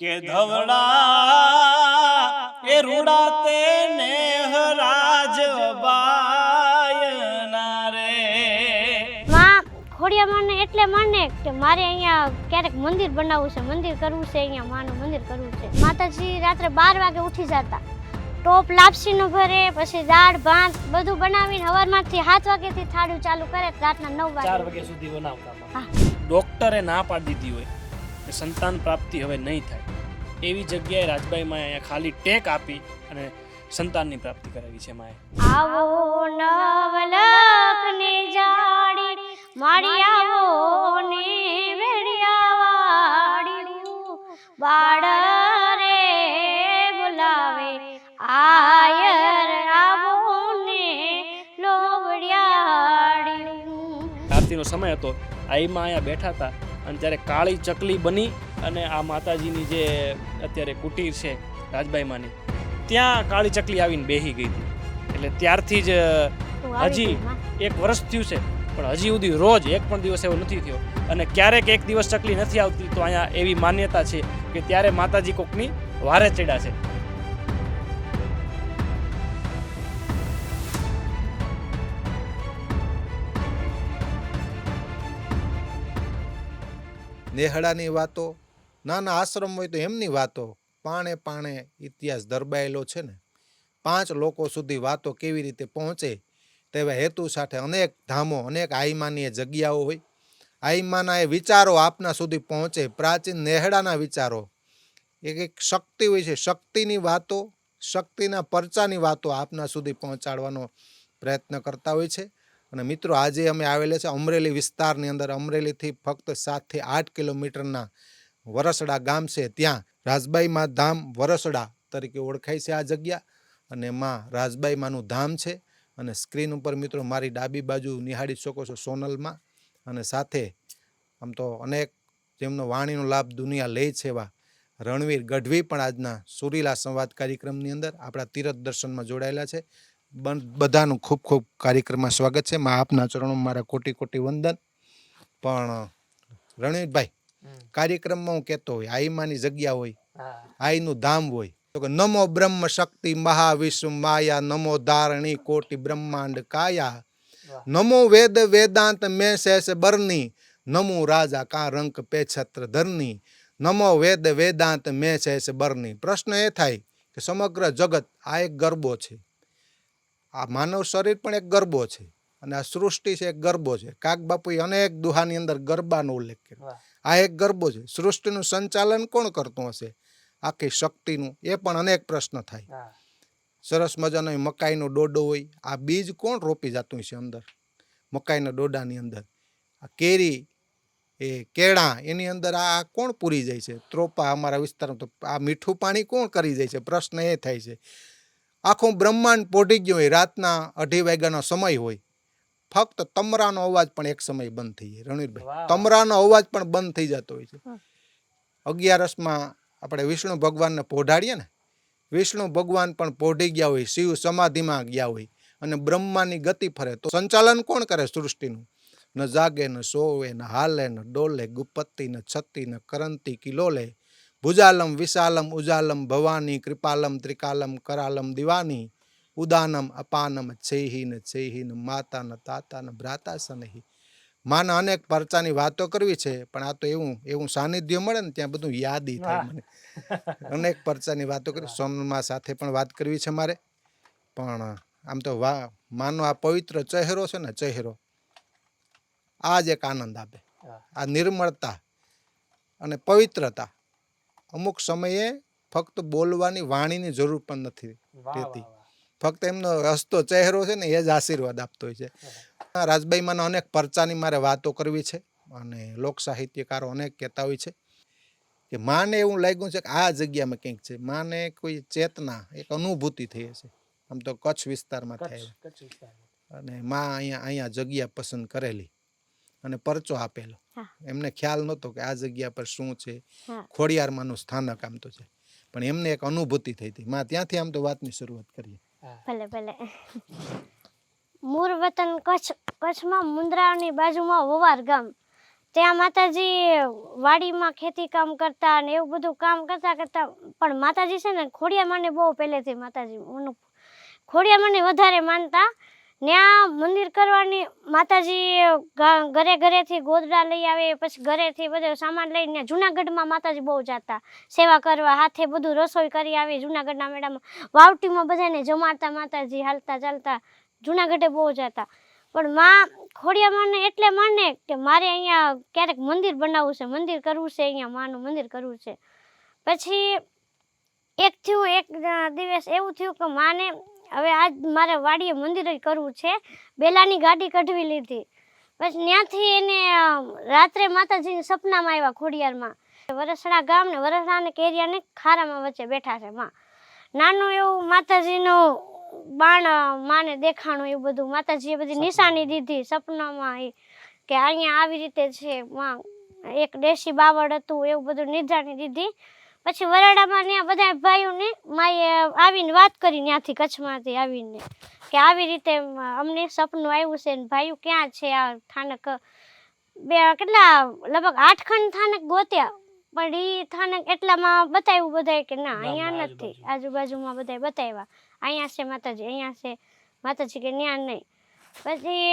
કે ધવડા એ રૂડા તેને બાયના રે. માં ખોડિયા મને એટલે માને કે મારે અહીંયા ક્યારેક મંદિર બનાવવું છે મંદિર કરવું છે અહીંયા માનું મંદિર કરવું છે. માતાજી રાત્રે બાર વાગે ઉઠી જતા. ટોપ લાપસીનું ભરે પછી દાળ ભાત બધું બનાવીને સવારમાંથી સાત વાગ્યાથી થાળું ચાલુ કરે રાતના નવ ચાર વાગે વાગ્યા સુધી બનાવતા ડોક્ટરે ના પાડી દીધી હોય. સંતાન પ્રાપ્તિ હવે નહીં થાય. એવી જગ્યાએ રાજબાઈમાં અહીંયા ખાલી ટેક આપી અને સંતાનની પ્રાપ્તિ કરાવી છે માએ. આવો નવલકને જાડી મારી આવો ને વેડિયાવાળ્યું બાળ રે બોલાવે આયર આવો ને લોવડિયાળ્યું આરતીનો સમય હતો. આઈમાં અહીંયા બેઠા હતા. અને ત્યારે કાળી ચકલી બની અને આ માતાજીની જે અત્યારે કુટીર છે રાજબાઈમાંની ત્યાં કાળી ચકલી આવીને બેહી ગઈ હતી. એટલે ત્યારથી જ હજી એક વર્ષ થયું છે પણ હજી સુધી રોજ એક પણ દિવસ એવો નથી થયો. અને ક્યારેક એક દિવસ ચકલી નથી આવતી તો અહીંયા એવી માન્યતા છે કે ત્યારે માતાજી કોકની વારે ચડ્યા છે. નેહડાની વાતો, નાના આશ્રમ હોય તો એમની વાતો, પાણે પાણે ઇતિહાસ દરબાયેલો છે ને. પાંચ લોકો સુધી વાતો કેવી રીતે પહોંચે, તેવા હેતુ સાથે અનેક ધામો, અનેક આઈમાની એ જગ્યાઓ હોય. આઈમાના એ વિચારો આપના સુધી પહોંચે, પ્રાચીન નેહડાના વિચારો. એક એક શક્તિ હોય છે, શક્તિની વાતો, શક્તિના પરચાની વાતો આપના સુધી પહોંચાડવાનો પ્રયત્ન કરતા હોય છે. અને મિત્રો, આજે અમે આવેલા છે અમરેલી વિસ્તારની અંદર. અમરેલીથી ફક્ત સાતથી આઠ કિલોમીટરના વરસડા ગામ છે. ત્યાં રાજબાઈમાં ધામ વરસડા તરીકે ઓળખાય છે આ જગ્યા. અને માં રાજબાઈમાંનું ધામ છે. અને સ્ક્રીન ઉપર મિત્રો મારી ડાબી બાજુ નિહાળી શકો છો સોનલમાં. અને સાથે આમ તો અનેક જેમનો વાણીનો લાભ દુનિયા લે છે એવા રણવીર ગઢવી પણ આજના સુરીલા સંવાદ કાર્યક્રમની અંદર આપણા તીરથ દર્શનમાં જોડાયેલા છે. બધાનું ખૂબ ખૂબ કાર્યક્રમમાં સ્વાગત છે. મા આપના ચરણોમાં મારા કોટી કોટી વંદન. પણ રણવીરભાઈ કાર્યક્રમમાં હું કહેતો હોય આઈમાની જગ્યા હોય આઈનું ધામ હોય તો કે નમો બ્રહ્મ શક્તિ મહાવિશ્વ માયા નમો ધારણી કોટી બ્રહ્માંડ કાયા. નમો વેદ વેદાંત મેં શેષ બરની નમો રાજા કા રંક પે છત્ર ધરની. નમો વેદ વેદાંત મેં શેષ બરની. પ્રશ્ન એ થાય કે સમગ્ર જગત આ એક ગરબો છે. આ માનવ શરીર પણ એક ગરબો છે અને આ સૃષ્ટિ છે એક ગરબો છે. કાક બાપુએ અનેક દુહાની અંદર ગરબાનો ઉલ્લેખ કર્યો. આ એક ગરબો છે. સૃષ્ટિનું સંચાલન કોણ કરતું હશે? આખી શક્તિનું એ પણ અનેક પ્રશ્ન થાય. સરસ મજાનો મકાઈનો ડોડો હોય. આ બીજ કોણ રોપી જતું છે અંદર? મકાઈના ડોડાની અંદર. આ કેરી એ કેળા એની અંદર આ કોણ પૂરી જાય છે? ત્રોપા અમારા વિસ્તારમાં તો આ મીઠું પાણી કોણ કરી જાય છે? પ્રશ્ન એ થાય છે. આખું બ્રહ્માંડ પોઢી ગયું હોય રાતના અઢી વાગ્યાનો સમય હોય. ફક્ત તમરાનો અવાજ પણ એક સમય બંધ થઈ જાય. રણવીરભાઈ તમરાનો અવાજ પણ બંધ થઈ જતો હોય છે. અગિયારસમાં આપણે વિષ્ણુ ભગવાનને પોઢાડીએ ને વિષ્ણુ ભગવાન પણ પોઢી ગયા હોય શિવ સમાધિમાં ગયા હોય અને બ્રહ્માની ગતિ ફરે તો સંચાલન કોણ કરે સૃષ્ટિનું? ન જાગે ન સોવે ન હાલે ન ડોલે ગુપત્તિ ન છત્તી ન કરંતી કિલોલે ભુજાલમ વિશાલમ ઉજાલમ ભવાની કૃપાલમ ત્રિકાલમ કરાલમ દિવાની ઉદાનમ અપાનમ છેહીન છેહીન માતાન તાતાન ભ્રાતા સનહી માના અનેક પરચાની વાતો કરવી છે પણ આ તો એવું એવું સાનિધ્ય મળે ને ત્યાં બધું યાદી થાય મને. અનેક પરચાની વાતો કરી સોનમા સાથે પણ વાત કરવી છે મારે. પણ આમ તો વા માનો આ પવિત્ર ચહેરો છે ને ચહેરો આ જ એક આનંદ આપે. આ નિર્મળતા અને પવિત્રતા. અમુક સમયે ફક્ત બોલવાની વાણીની જરૂર પણ નથી રહેતી. ફક્ત એમનો રસ્તો ચહેરો છે ને એ જ આશીર્વાદ આપતો હોય છે. રાજબાઈમાંનો અનેક પરચાની મારે વાતો કરવી છે અને લોક સાહિત્યકારો અનેક કહેતા હોય છે કે માને એવું લાગ્યું છે કે આ જગ્યામાં કંઈક છે. માને કોઈ ચેતના એક અનુભૂતિ થઈ હશે. આમ તો કચ્છ વિસ્તારમાં થાય. અને માં અહીંયા અહીંયા જગ્યા પસંદ કરેલી અને પરચો આપેલો. એમને ખ્યાલ નહોતો કે આ જગ્યા પર શું છે. ખોડિયારમાંનું સ્થાનક આમ તો છે. પણ એમને એક અનુભૂતિ થઈ હતી. માં ત્યાંથી આમ તો વાતની શરૂઆત કરીએ. ભલે ભલે. મૂળ વતન કચ્છ કચ્છમાં મુંદ્રાની બાજુમાં વવાર ગામ. ત્યાં માતાજી વાડીમાં ખેતી કામ કરતા ને એવું બધું કામ કરતા કરતા પણ માતાજી છે ને ખોડિયા માને બહુ પહેલેથી માતાજી ઓનું ખોડિયા માને વધારે માનતા ત્યાં મંદિર કરવાની માતાજી ઘરે ઘરેથી ગોદડા લઈ આવે, પછી ઘરેથી બધો સામાન લઈને જુનાગઢમાં માતાજી બહુ જતા. સેવા કરવા, હાથે બધું રસોઈ કરી આવી જુનાગઢના મેળામાં. વાવટીમાં બધાને જમાડતા માતાજી હાલતા ચાલતા જુનાગઢે બહુ જતા. પણ માં ખોડિયા માને એટલે માને કે મારે અહીંયા ક્યારેક મંદિર બનાવવું છે, મંદિર કરવું છે, અહીંયા માનું મંદિર કરવું છે. પછી એક થયું, એક દિવસ એવું થયું કે માને હવે આજ મારે વાડીએ મંદિર જ કરવું છે. બેલાની ગાડી કઢવી લીધી. પછી ત્યાંથી એને રાત્રે માતાજીની સપનામાં આવ્યા ખોડિયારમાં. વરસડા ગામ ને વરસડા ને કેરિયા ને ખારામાં વચ્ચે બેઠા છે માં. નાનું એવું માતાજીનું બાણ માને દેખાણું એવું બધું. માતાજીએ બધી નિશાની દીધી સપનામાં એ કે અહીંયા આવી રીતે છે માં. એક દેશી બાવળ હતું એવું બધું નિશાની દીધી. પછી વરાડામાં ત્યાં બધા ભાઈઓને માએ આવીને વાત કરી ત્યાંથી કચ્છમાંથી આવીને કે આવી રીતે અમને સપનું આવ્યું છે ને ભાઈઓ ક્યાં છે આ થાનક? બે કેટલા લગભગ આઠ ખંડ થાનક ગોત્યા. પણ એ થાનક એટલામાં બતાવ્યું બધાય કે ના અહીંયા નથી. આજુબાજુમાં બધાય બતાવ્યા. અહીંયા છે માતાજી અહીંયા છે માતાજી કે ત્યાં નહીં. પછી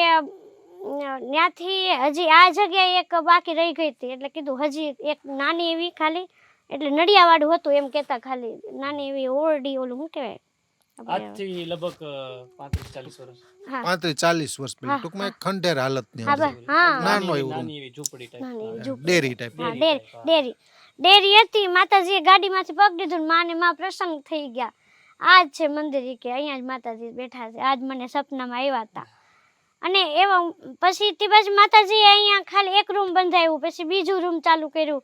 ત્યાંથી હજી આ જગ્યાએ એક બાકી રહી ગઈ હતી. એટલે કીધું હજી એક નાની એવી ખાલી એટલે નડિયાવાળું હતું એમ કહેતા ખાલી. નાની એવી ઓરડી ઓલું શું કહેવાય? આજથી લગભગ પાંત્રીસ ચાલીસ વર્ષ. હા. પાંત્રીસ ચાલીસ વર્ષ પહેલા ટૂંકમાં એક ખંડેર હાલતની હા અંદર બસ હા. નાનો એવું નાની એવી ઝૂંપડી ઝૂંપડી. ડેરી ટાઈપ હા ડેરી ડેરી. ડેરી હતી માતાજીએ ગાડીમાંથી પગ દીધું ને માને માં પ્રસન્ન થઈ ગયા. આજ છે મંદિર કે અહીંયા જ માતાજી બેઠા છે. આજ મને સપનામાં આવ્યા હતા અને એવા પછી તે પછી માતાજીએ અહીંયા ખાલી એક રૂમ બંધાયું પછી બીજું રૂમ ચાલુ કર્યું.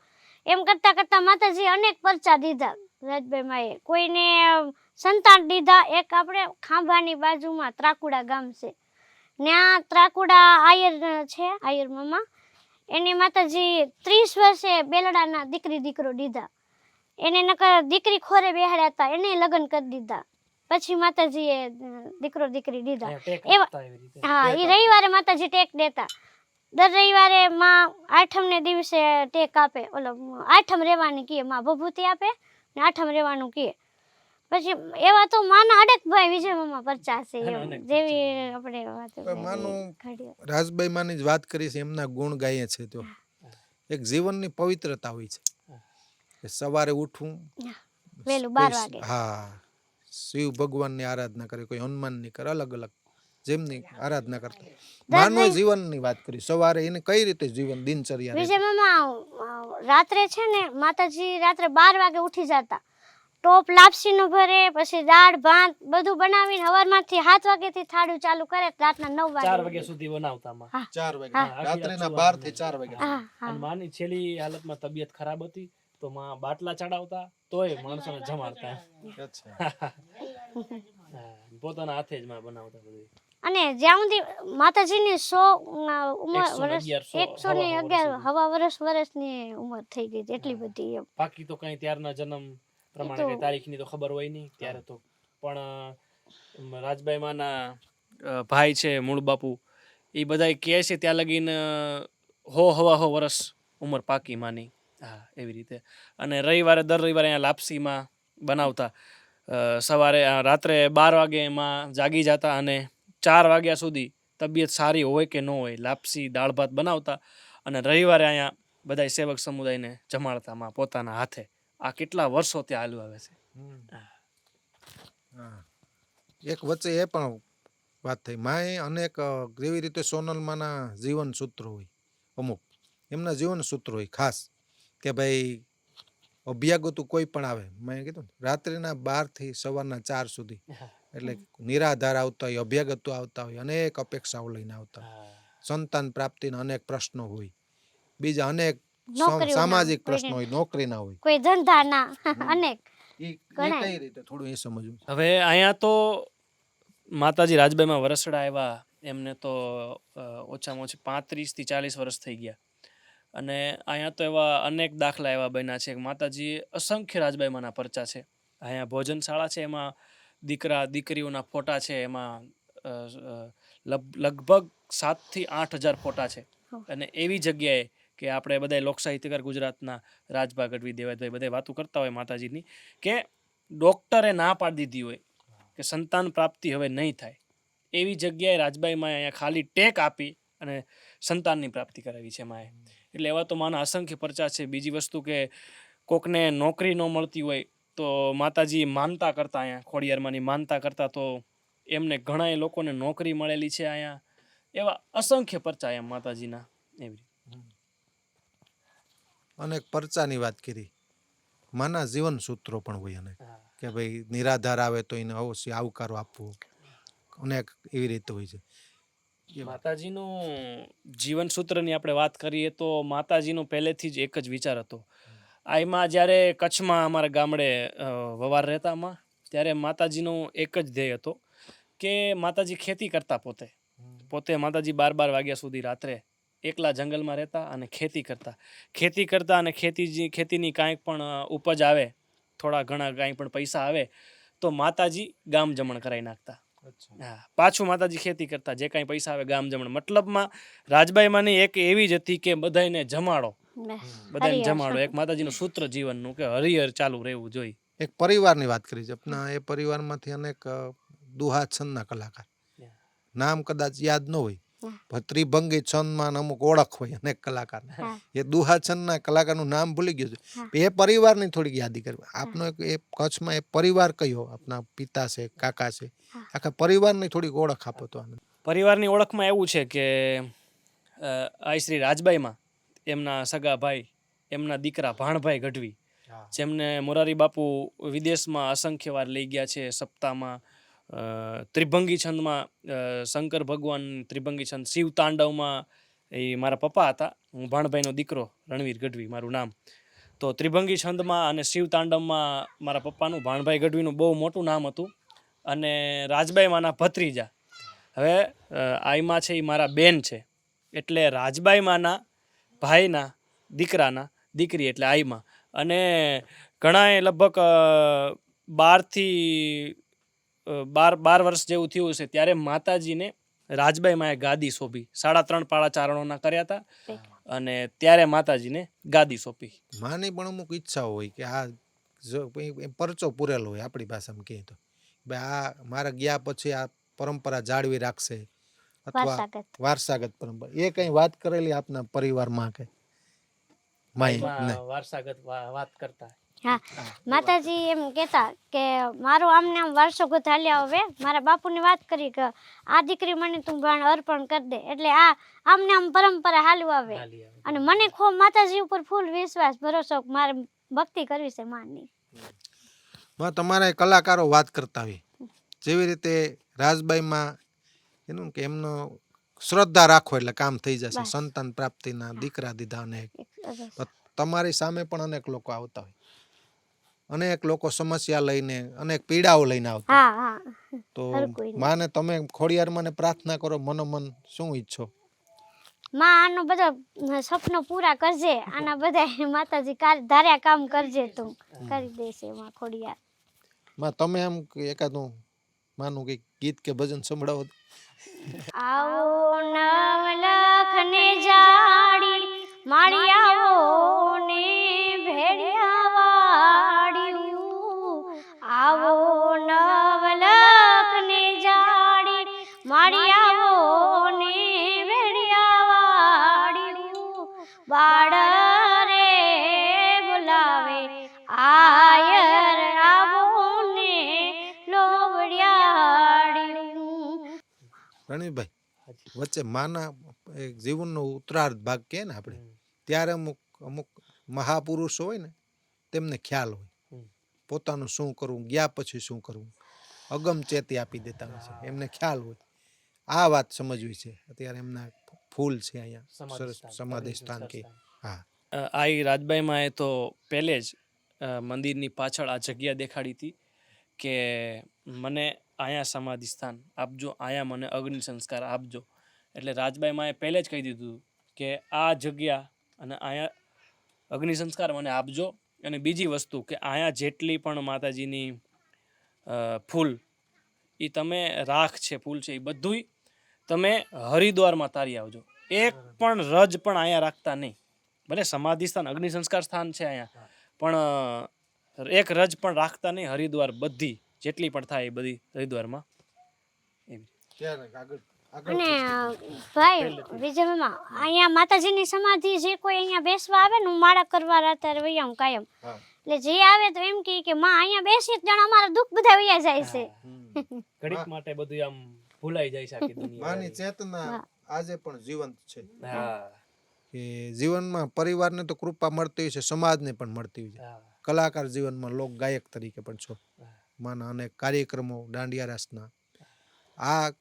એમ કરતા કરતા માતાજી અનેક પરચા દીધા. રાજભાઈ માએ કોઈને સંતાન દીધા. એક આપણે ખાંભાની બાજુમાં ત્રાકુડા ગામ છે. ત્યાં ત્રાકુડા આયર છે આયર મામા. એને માતાજી ત્રીસ વર્ષે બેલડાના દીકરી દીકરો દીધા. એને નકર દીકરી ખોરે બેહાડ્યા હતા એને લગ્ન કરી દીધા. પછી માતાજીએ દીકરો દીકરી દીધા. એવા-. હા એ રવિવારે માતાજી ટેક દેતા. દર રવિવારે માં આઠમ ને દિવસે ટેક આપે. ઓલો આઠમ રહેવાની કીએ માં ભભૂતિ આપે ને આઠમ રહેવાનું કીએ પછી એવા તો માના અડક ભાઈ વિજય મામા પરચા છે જેવી આપણે વાત માનું રાજભાઈ માની જ વાત કરી છે એમના ગુણ ગાઈએ છે તો. એક જીવનની પવિત્રતા હોય છે. સવારે ઉઠવું વહેલું બાર વાગે. હા શિવ ભગવાનની આરાધના કરે કોઈ હનુમાનની કરે અલગ અલગ જેમની આરાધના કરતા. માનવ જીવનની વાત કરી. સવારે એને કઈ રીતે જીવન દિનચર્યા વિજય મામા રાત્રે છે ને માતાજી રાત્રે બાર વાગે ઉઠી જતા. ટોપ લાપસીનું ભરે પછી દાળ ભાત બધું બનાવીને સવારમાંથી સાત વાગ્યાથી થાળું ચાલુ કરે રાતના નવ ચાર વાગે વાગ્યા સુધી બનાવતા માં ચાર વાગે. રાત્રિના બારથી ચાર વાગે અને માની છેલ્લી હાલતમાં તબિયત ખરાબ હતી તો માં બાટલા ચડાવતા તોય માણસોને જમાડતા. અચ્છા. પોતાના હાથે જ માં બનાવતા બધું. અને જ્યાં સુધી માતાજીની સો ઉંમર વર્ષ એકસો ને હવા અગિયાર વર્ષ હવા વર્ષ વર્ષની ઉંમર થઈ ગઈ એટલી બધી એમ. બાકી તો કઈ ત્યારના જન્મ પ્રમાણે તારીખની તો ખબર હોય નહીં ત્યારે તો. પણ રાજભાઈ માના ભાઈ છે મૂળ બાપુ એ બધા કહે છે ત્યાં લગીન હો હવા હો વર્ષ ઉંમર પાકી માની. હા એવી રીતે. અને રવિવારે દર રવિવારે અહીંયા લાપસીમાં બનાવતા. સવારે રાત્રે બાર વાગે એમાં જાગી જતા અને ચાર વાગ્યા સુધી તબિયત સારી હોય કે ન હોય લાપસી દાળ ભાત બનાવતા અને રવિવારે અહીંયા બધા સેવક સમુદાયને જમાડતામાં પોતાના હાથે. આ કેટલા વર્ષો ત્યાં હાલ્યું આવે છે. એક વચ્ચે એ પણ વાત થઈ. માએ અનેક જેવી રીતે સોનલમાના જીવન સૂત્રો હોય અમુક. એમના જીવન સૂત્રો હોય ખાસ કે ભાઈ અભ્યાગતું કોઈ પણ આવે. મેં કીધું રાત્રિના બારથી સવારના ચાર સુધી. એટલે નિરાધાર આવતા હોય અભ્યાગતો આવતા હોય અનેક અપેક્ષાઓ લઈને આવતા હોય. સંતાન પ્રાપ્તિના અનેક પ્રશ્નો હોય. બીજા અનેક સામાજિક પ્રશ્નો હોય નોકરીના હોય. કોઈ ધંધાના અનેક. કઈ રીતે? થોડું એ સમજવું હવે અહીંયા તો માતાજી રાજબાઈમાં વરસડા આવ્યા એમને તો ઓછામાં ઓછી પાંત્રીસથી ચાલીસ વર્ષ થઈ ગયા. અને અહીંયા તો એવા અનેક દાખલા એવા બન્યા છે માતાજી અસંખ્ય રાજબાઈમાંના પરચા છે. અહીંયા ભોજનશાળા છે એમાં દીકરા દીકરીઓના ફોટા છે એમાં લગભગ સાતથી આઠ હજાર ફોટા છે. અને એવી જગ્યાએ કે આપણે બધા લોકસાહિત્યકાર ગુજરાતના રાજભા ગઢવી દેવાભાઈ બધા વાતો કરતા હોય માતાજીની કે ડૉક્ટરે ના પાડી દીધી હોય કે સંતાન પ્રાપ્તિ હવે નહીં થાય એવી જગ્યાએ રાજબાઈમાં અહીંયા ખાલી ટેક આપી અને સંતાનની પ્રાપ્તિ કરાવી છે માએ. એટલે એવા તો માના અસંખ્ય પરચા છે. બીજી વસ્તુ કે કોકને નોકરી ન મળતી હોય તો માતાજી માનતા કરતા અહીંયા ખોડિયારમાંની માનતા કરતા તો એમને ઘણા લોકોને નોકરી મળેલી છે અહીંયા. એવા અસંખ્ય પરચા એમ માતાજીના. એવી અનેક પરચાની વાત કરી. માના જીવન સૂત્રો પણ હોય અનેક. કે ભાઈ નિરાધાર આવે તો એને અવશ્ય આવકારો આપવો. અનેક એવી રીતે હોય છે. માતાજીનું જીવન સૂત્રની આપણે વાત કરીએ તો માતાજીનો પહેલેથી જ એક જ વિચાર હતો. આ એમાં જ્યારે કચ્છમાં અમારા ગામડે વવાર વવાર રહેતામાં ત્યારે માતાજીનો એક જ ધ્યેય હતો કે માતાજી ખેતી કરતા પોતે. પોતે માતાજી બાર બાર વાગ્યા સુધી રાત્રે એકલા જંગલમાં રહેતા અને ખેતી કરતા. ખેતી કરતા અને ખેતી ખેતીની કાંઈ પણ ઉપજ આવે થોડા ઘણા કાંઈ પણ પૈસા આવે તો માતાજી ગામ જમણ કરાવી નાખતા. હા પાછું માતાજી ખેતી કરતા. જે કાંઈ પૈસા આવે ગામ જમણ. મતલબમાં રાજબાઈમાંની એક એવી જ હતી કે બધાને જમાડો. બધાને જમાડો. એક માતાજીનું સૂત્ર જીવનનું કે હરિહર ચાલુ રહેવું જોઈએ. એક પરિવારની વાત કરી છે. આપના એ પરિવારમાંથી અનેક દુહા છંદના કલાકાર. નામ કદાચ યાદ ન હોય. ત્રિભંગી છંદમાં અમુક ઓળખ હોય અનેક કલાકાર. એ દુહા છંદના કલાકારનું નામ ભૂલી ગયું છે. એ પરિવારની થોડીક યાદી કરવી આપનો એક એ કચ્છમાં એ પરિવાર કયો? આપના પિતા છે કાકા છે. આખા પરિવારની થોડીક ઓળખ આપો તો પરિવારની ઓળખમાં એવું છે કે આ શ્રી રાજબાઈમાં એમના સગા ભાઈ એમના દીકરા ભાણભાઈ ગઢવી જેમને મોરારી બાપુ વિદેશમાં અસંખ્ય વાર લઈ ગયા છે સપ્તાહમાં. ત્રિભંગી છંદમાં શંકર ભગવાન ત્રિભંગી છંદ શિવ તાંડવમાં એ મારા પપ્પા હતા. હું ભાણભાઈનો દીકરો રણવીર ગઢવી મારું નામ. તો ત્રિભંગી છંદમાં અને શિવ તાંડવમાં મારા પપ્પાનું ભાણભાઈ ગઢવીનું બહુ મોટું નામ હતું. અને રાજબાઈ માના ભત્રીજા. હવે આઈમાં છે એ મારા બેન છે. એટલે રાજબાઈ માના ભાઈના, દીકરાના, દીકરી એટલે આઈમાં. અને ઘણાએ લગભગ બારથી બાર બાર વર્ષ જેવું થયું છે ત્યારે માતાજીને રાજબાઈ માએ ગાદી સોંપી. સાડા ત્રણ પાળા ચારણોના કર્યા હતા અને ત્યારે માતાજીને ગાદી સોંપી. માની પણ અમુક ઈચ્છા હોય કે આ જો પરચો પૂરેલો હોય આપણી ભાષામાં કહીએ તો. ભાઈ આ મારા ગયા પછી આ પરંપરા જાળવી રાખશે. અથવા વારસાગત. વારસાગત પરંપરા. એ કઈ વાત કરેલી આપના પરિવારમાં કે માઈ વારસાગત વાત કરતા. હા. માતાજી એમ કહેતા કે મારો આમને આમ વારસો ગોથાલ્યા હવે મારા બાપુની વાત કરી કે આ દીકરી મને તું ભાણ અર્પણ કરી દે. એટલે આ આમને આમ પરંપરા હાલુ આવે અને મને ખો માતાજી ઉપર ફૂલ વિશ્વાસ ભરોસો મારે ભક્તિ કરવી છે માની. માં તમારા કલાકારો વાત કરતા હોય. જેવી રીતે રાજબાઈમાં એનું કે એમનો શ્રદ્ધા રાખો એટલે કામ થઈ જશે. સંતાન પ્રાપ્તિના દીકરા દીધા અને એક સરસ. પણ તમારી સામે પણ અનેક લોકો આવતા હોય. અનેક લોકો સમસ્યા લઈને અનેક પીડાઓ લઈને આવતા તો માને તમે ખોડિયાર મને પ્રાર્થના કરો મનોમન શું ઈચ્છો? માં આનો બધા સપનો પૂરા કરજે. આના બધા માતાજી ધાર્યા કામ કરજે તું. કરી દેશે માં ખોડિયાર. માં તમે એમ એકાદું માનું કે ગીત કે ભજન સંભળાવો. આવો નવલખ ને જાડી માળી આવો ને ભેડિયા વાડ્યું આવો નવલખ ને જાડી માળી આવો ને ભેડિયા વાળ્યું વચ્ચે માના એક જીવનનો ઉત્તરાર્ધ ભાગ કહે ને આપણે ત્યારે અમુક અમુક મહાપુરુષો હોય ને તેમને ખ્યાલ હોય. પોતાનું શું કરવું ગયા પછી શું કરવું અગમ ચેતી આપી દેતા હોય છે એમને ખ્યાલ હોય. આ વાત સમજવી છે અત્યારે એમના ફૂલ છે અહીંયા સરસ સમાધિ સ્થાન કે હા. આ રાજબાઈમાં એ તો પહેલે જ મંદિરની પાછળ આ જગ્યા દેખાડી હતી કે મને અહીંયા સમાધિ સ્થાન આપજો અહીંયા મને અગ્નિ સંસ્કાર આપજો. એટલે રાજબાઈમાં એ પહેલે જ કહી દીધું કે આ જગ્યા અને અહીંયા અગ્નિ સંસ્કાર મને આપજો. અને બીજી વસ્તુ કે અહીંયા જેટલી પણ માતાજીની ફૂલ એ તમે રાખ છે, ફૂલ છે એ બધુંય તમે હરિદ્વારમાં તારી આવજો. એક પણ રજ પણ અહીંયા રાખતા નહીં. ભલે સમાધિ સ્થાન અગ્નિ સંસ્કાર સ્થાન છે અહીંયા પણ એક રજ પણ રાખતા નહીં હરિદ્વાર બધી. જેટલી પણ થાય એ બધી હરિદ્વારમાં. એમ. અને આગળ ભાઈ વિજયમાં અહીંયા માતાજીની સમાધિ જે કોઈ અહીંયા બેસવા આવે ને હું માળા કરવા અત્યારે વૈયા હું કાયમ. એટલે જે આવે તો એમ કે કે માં અહીંયા બેસી જ જાણે અમારા દુઃખ બધા વૈયા જાય છે. ઘડીક માટે બધું આમ ભૂલાઈ જાય છે આખી દુનિયા. માની ચેતના આજે પણ જીવંત છે. હા. કે જીવનમાં પરિવારને તો કૃપા મળતી હોય છે સમાજને પણ મળતી હોય છે. કલાકાર જીવનમાં લોક ગાયક તરીકે પણ છો. માના અનેક કાર્યક્રમો દાંડિયા રાસના. આ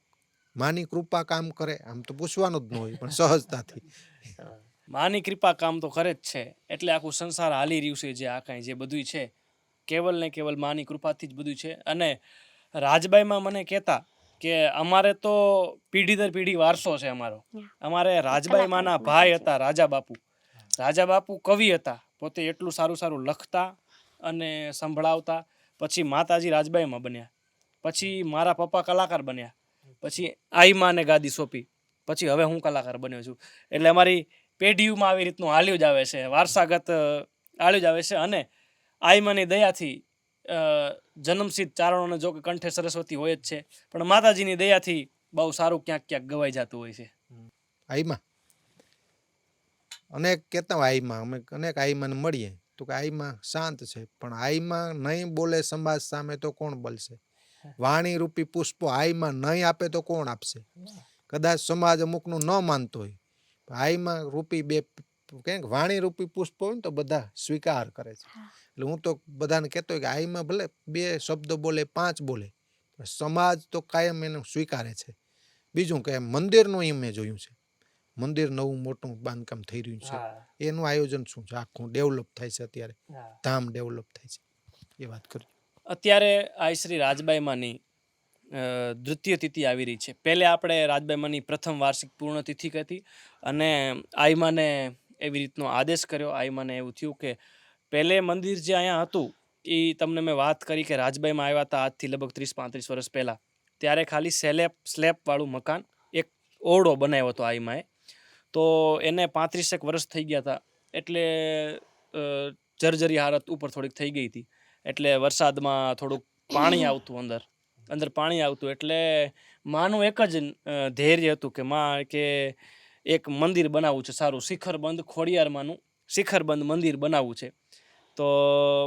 માની કૃપા કામ કરે આમ તો પૂછવાનું જ ન હોય પણ સહજતાથી. માની કૃપા કામ તો કરે જ છે એટલે આખું સંસાર હાલી રહ્યું છે જે આ કાંઈ જે બધું છે કેવલ ને કેવલ માની કૃપાથી જ બધું છે. અને રાજબાઈમાં મને કહેતા કે અમારે તો પેઢી દર પેઢી વારસો છે અમારો. અમારે રાજબાઈ માના ભાઈ હતા રાજા બાપુ રાજા બાપુ કવિ હતા પોતે એટલું સારું સારું લખતા અને સંભળાવતા. પછી માતાજી રાજબાઈમાં બન્યા. પછી મારા પપ્પા કલાકાર બન્યા. પછી આઈમાને ગાદી સોંપી. પછી હવે હું કલાકાર બન્યો છું. એટલે અમારી પેઢીઓમાં આવી રીતનું હાલ્યું જ આવે છે. વારસાગત હાલ્યું જ આવે છે. અને આઈમાની દયાથી જન્મસિદ્ધ ચારણોને જો કે કંઠે સરસ્વતી હોય જ છે. પણ માતાજીની દયાથી બહુ સારું ક્યાંક ક્યાંક ગવાઈ જતું હોય છે. આઈમાં? અનેક કહેતા આઈમાં. અમે અનેક આઈમાં મળીએ. તો કે આઈમાં શાંત છે. પણ આઈમાં નહીં બોલે સમાજ સામે તો કોણ બોલશે? વાણી રૂપી પુષ્પો આઈમાં નહીં આપે તો કોણ આપશે? કદાચ સમાજ અમુકનું ન માનતો હોય. આઈમાં રૂપી બે કંઈક વાણી રૂપી પુષ્પો હોય ને તો બધા સ્વીકાર કરે છે. એટલે હું તો બધાને કહેતો હોય કે આઈમાં ભલે બે શબ્દ બોલે પાંચ બોલે સમાજ તો કાયમ એને સ્વીકારે છે. બીજું કે મંદિરનું ઈ મેં જોયું છે. મંદિર નવું મોટું બાંધકામ થઈ રહ્યું છે. એનું આયોજન શું છે? આખું ડેવલપ થાય છે અત્યારે. ધામ ડેવલપ થાય છે. એ વાત કરજો. અત્યારે આ શ્રી રાજબાઈ માની દ્વિતીય તિથિ આવી રહી છે. પહેલે આપણે રાજબાઈમાની પ્રથમ વાર્ષિક પૂર્ણ તિથિ હતી અને આઈમાને એવી રીતનો આદેશ કર્યો. આઈમાને એવું થયું કે પહેલે મંદિર જે અહીંયા હતું એ તમને મેં વાત કરી કે રાજબાઈમાં આવ્યા હતા આજથી લગભગ ત્રીસ પાંત્રીસ વર્ષ પહેલાં. ત્યારે ખાલી સેલેપ સ્લેપવાળું મકાન એક ઓરડો બનાવ્યો હતો આઈમાએ. તો એને પાંત્રીસેક વર્ષ થઈ ગયા હતા એટલે જર્જરી હાલત ઉપર થોડીક થઈ ગઈ હતી એટલે વરસાદમાં થોડુંક પાણી આવતું અંદર. અંદર પાણી આવતું. એટલે માનું એક જ ધૈર્ય હતું કે માં, કે એક મંદિર બનાવવું છે સારું. શિખરબંધ ખોડિયારમાંનું શિખરબંધ મંદિર બનાવવું છે. તો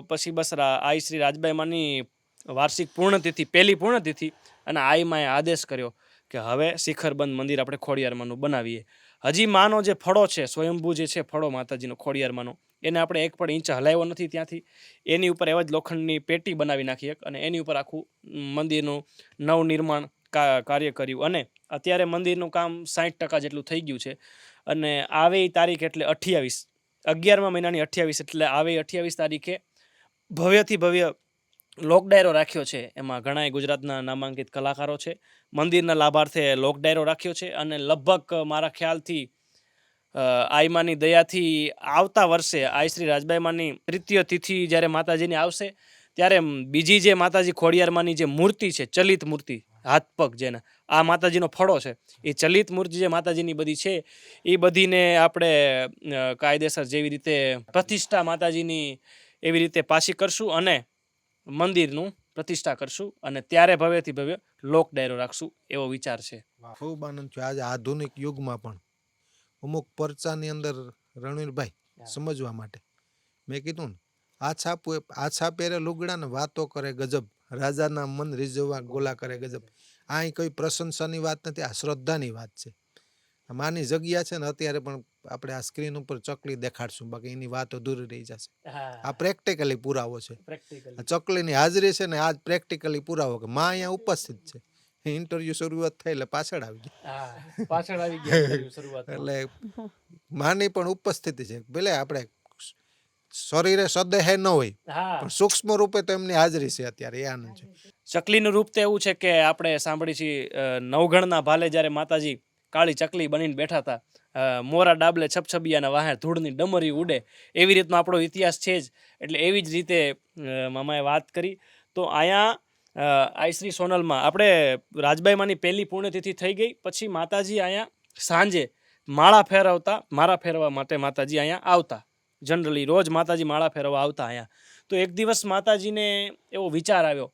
પછી બસ આઈ શ્રી રાજભાઈ માની વાર્ષિક પૂર્ણતિથિ, પહેલી પૂર્ણતિથિ, અને આઈ માએ આદેશ કર્યો કે હવે શિખરબંધ મંદિર આપણે ખોડિયારમાંનું બનાવીએ. હજી માનો જે ફળો છે, સ્વયંભૂ જે છે ફળો માતાજીનો, ખોડિયારમાંનો, એને આપણે એક પણ ઇંચ હલાવ્યો નથી ત્યાંથી. એની ઉપર એવા જ લોખંડની પેટી બનાવી નાખી એક અને એની ઉપર આખું મંદિરનું નવનિર્માણ કાર્ય કર્યું. અને અત્યારે મંદિરનું કામ સાઠ ટકા જેટલું થઈ ગયું છે અને આવે તારીખ એટલે અઠ્યાવીસ, અગિયારમા મહિનાની અઠ્યાવીસ એટલે આવે અઠ્યાવીસ તારીખે ભવ્યથી ભવ્ય લોક ડાયરો રાખ્યો છે. એમાં ઘણાય ગુજરાતના નામાંકિત કલાકારો છે. મંદિરના લાભાર્થે લોક ડાયરો રાખ્યો છે અને લગભગ મારા ખ્યાલથી આઈમાની દયાથી આવતા વર્ષે આઈ શ્રી રાજબાઈમાની તૃતીય તિથિ જ્યારે માતાજીની આવશે, ત્યારે બીજી જે માતાજી ખોડિયારમાંની જે મૂર્તિ છે, ચલિત મૂર્તિ હાથ પગ જેને, આ માતાજીનો ફળો છે, એ ચલિત મૂર્તિ જે માતાજીની બધી છે, એ બધીને આપણે કાયદેસર જેવી રીતે પ્રતિષ્ઠા માતાજીની એવી રીતે પાછી કરશું અને મંદિરનું પ્રતિષ્ઠા કરશું અને ત્યારે ભવ્યથી ભવ્ય લોક ડાયરો રાખશું એવો વિચાર છે. ખૂબ આનંદ છે આજે આધુનિક યુગમાં પણ અમુક પરચાની અંદર રણવીરભાઈ સમજવા માટે મેં કીધું ને આછા આછા પહેરે લુગડા ને વાતો કરે ગજબ રાજાના મન રીઝવવા ગોલા કરે ગજબ. આ કોઈ પ્રશંસાની વાત નથી આ શ્રદ્ધાની વાત છે. માની જગ્યા છે ને અત્યારે પણ આપણે આ સ્ક્રીન ઉપર ચકલી દેખાડશું બાકી એની વાતો દૂર રહી જશે. આ પ્રેક્ટિકલી પુરાવો છે. ચકલીની હાજરી છે ને આજ પ્રેક્ટિકલી પુરાવો કે માં અહીંયા ઉપસ્થિત છે. ઇન્ટરવ્યુ શરૂઆત થઈ એટલે પાછળ આવી ગયા પાછળ આવી ગયા એટલે માની પણ ઉપસ્થિતિ છે. ભલે આપણે શરીરે સદેહ ન હોય પણ સૂક્ષ્મ રૂપે તો એમની હાજરી છે અત્યારે એ આનંદ છે. ચકલીનું રૂપ તો એવું છે કે આપણે સાંભળી છીએ નવગણના ભાલે જ્યારે માતાજી કાળી ચકલી બનીને બેઠા હતા મોરા ડાબલે છપછબિયાના વાહે ધૂળની ડમરી ઉડે. એવી રીતનો આપણો ઇતિહાસ છે જ. એટલે એવી જ રીતે મામાએ વાત કરી. તો અહીંયા આઈશ્રી આઈ શ્રી સોનલમાં આપણે રાજબાઈમાંની પહેલી પુણ્યતિથિ થઈ ગઈ. પછી માતાજી અહીંયા સાંજે માળા ફેરવતા, માળા ફેરવા માટે માતાજી અહીંયા આવતા. જનરલી રોજ માતાજી માળા ફેરવવા આવતા અહીંયા તો એક દિવસ માતાજીને એવો વિચાર આવ્યો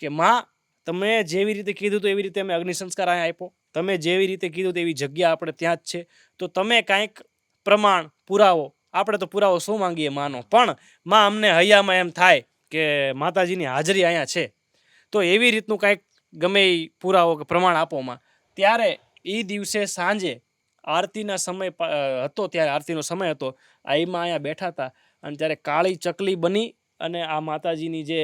કે, માં, તમે જેવી રીતે કીધું તો એવી રીતે અમે અગ્નિ સંસ્કાર અહીંયા આપ્યો. તમે જેવી રીતે કીધું તેવી જગ્યા આપણે ત્યાં જ છે. તો તમે કાંઈક પ્રમાણ પુરાવો. આપણે તો પુરાવો શું માંગીએ? માનો. પણ માં અમને હૈયામાં એમ થાય કે માતાજીની હાજરી અહીંયા છે. તો એવી રીતનું કાંઈક ગમે એ પુરાવો કે પ્રમાણ આપો માં. ત્યારે એ દિવસે સાંજે આરતીના સમય હતો ત્યારે આરતીનો સમય હતો. આઈમાં અહીંયા બેઠા હતા અને ત્યારે કાળી ચકલી બની અને આ માતાજીની જે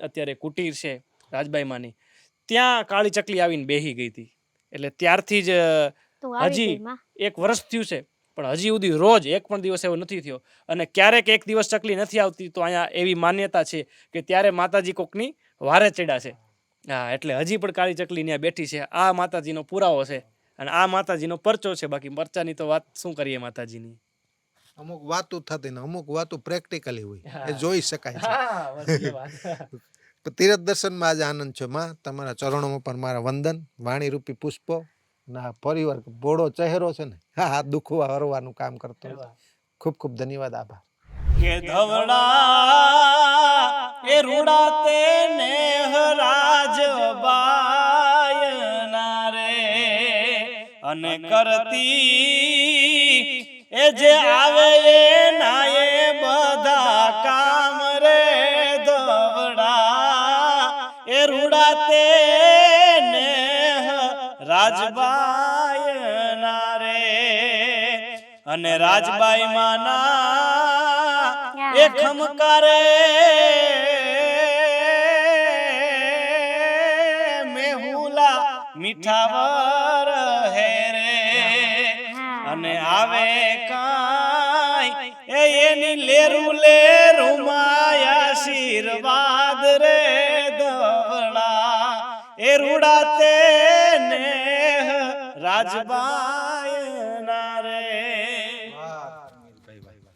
અત્યારે કુટીર છે રાજબાઈમાંની, ત્યાં કાળી ચકલી આવીને બેહી ગઈ હતી. એટલે ત્યારથી જ હજી એક વર્ષ થયું છે પણ હજી સુધી રોજ એક પણ દિવસ એવો નથી થયો. અને ક્યારેક એક દિવસ ચકલી નથી આવતી તો અહીંયા એવી માન્યતા છે કે ત્યારે માતાજી કોકની વારે ચડ્યા છે. હા એટલે હજી પણ કાળી ચકલી ત્યાં બેઠી છે. આ માતાજીનો પુરાવો છે અને આ માતાજીનો પરચો છે. બાકી મરચાની તો વાત શું કરીએ માતાજીની? અમુક વાતો થતી ને અમુક વાતો પ્રેક્ટિકલી હોય. એ જોઈ શકાય છે. હા વાત. તો તીરથ દર્શનમાં આજે આનંદ છે માં. તમારા ચરણોમાં પણ મારા વંદન વાણી રૂપી પુષ્પો ના પરિવાર બોડો ચહેરો છે ને હા હા દુખવા હરવાનું કામ કરતો હોય. ખૂબ ખૂબ ધન્યવાદ આભાર. કે ધવડા એ રૂડા તે નેહરાજ બાયના રે. અને કરતી એ જે આવે એ નાએ બધા કામ રે. એ રૂડા તે નેહ રાજબાયના રે અને રાજબાઈ માના એ ખમકારે. મેહુલા મીઠાવર હે રે. અને આવે કાંઈ એની લેરું લેરું માયા શીરવાદ રે. એ રૂડા તે ને રાજબા